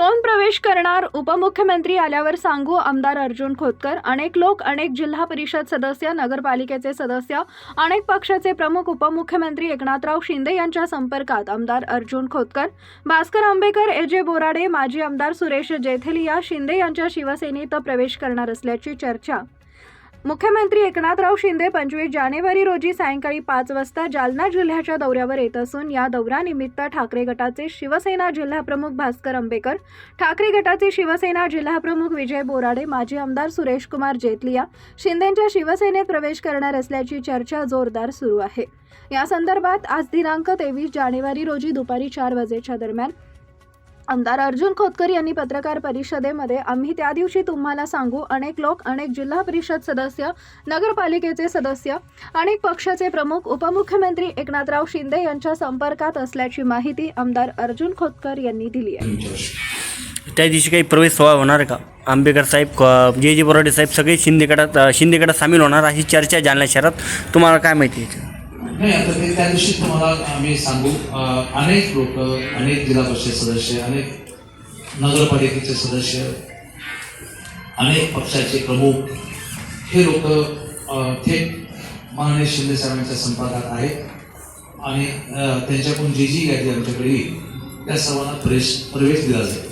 कोण प्रवेश करणार? उपमुख्यमंत्री आल्यावर सांगू आमदार अर्जुन खोतकर. अनेक लोक अनेक जिल्हा परिषद सदस्य नगरपालिकेचे सदस्य अनेक पक्षाचे प्रमुख उपमुख्यमंत्री एकनाथराव शिंदे यांच्या संपर्कात आमदार अर्जुन खोतकर. भास्कर आंबेकर एजे बोराडे माजी आमदार सुरेश जेथलिया शिंदे यांच्या शिवसेनेत प्रवेश करणार असल्याची चर्चा. मुख्यमंत्री एकनाथराव शिंदे पंचवीस जानेवारी रोजी सायंकाळी पाच वाजता जालना जिल्ह्याच्या दौऱ्यावर येत असून या दौऱ्यानिमित्त ठाकरे गटाचे शिवसेना जिल्हाप्रमुख भास्कर आंबेकर ठाकरे गटाचे शिवसेना जिल्हाप्रमुख विजय बोराडे माजी आमदार सुरेश कुमार जेतलिया शिंदेच्या शिवसेनेत प्रवेश करणार असल्याची चर्चा जोरदार सुरू आहे. या संदर्भात आज दिनांक तेवीस जानेवारी रोजी दुपारी चार वाजेच्या दरम्यान आमदार अर्जुन खोतकर यांनी पत्रकार परिषदेमध्ये आम्ही त्या दिवशी तुम्हाला सांगू अनेक लोक अनेक जिल्हा परिषद सदस्य नगरपालिकेचे सदस्य अनेक पक्षाचे प्रमुख उपमुख्यमंत्री एकनाथराव शिंदे यांच्या संपर्कात असल्याची माहिती आमदार अर्जुन खोतकर यांनी दिली आहे. त्या दिवशी काही प्रवेश सोहळा होणार का? आंबेकर साहेब जे जे बोराडे साहेब सगळे शिंदेगडात अ, सामील होणार अशी चर्चा जालना शहरात. तुम्हाला काय माहिती आहे नाही आता ते त्या दिवशी तुम्हाला आम्ही सांगू. अनेक लोक अनेक जिल्हा परिषद सदस्य अनेक नगरपालिकेचे सदस्य अनेक पक्षाचे प्रमुख हे लोक थेट माननीय शिंदे साहेबांच्या संपर्कात आहेत. आणि त्यांच्याकडून जी जी यादी आमच्याकडे येईल त्या सर्वांना प्रवेश प्रवेश दिला जाईल.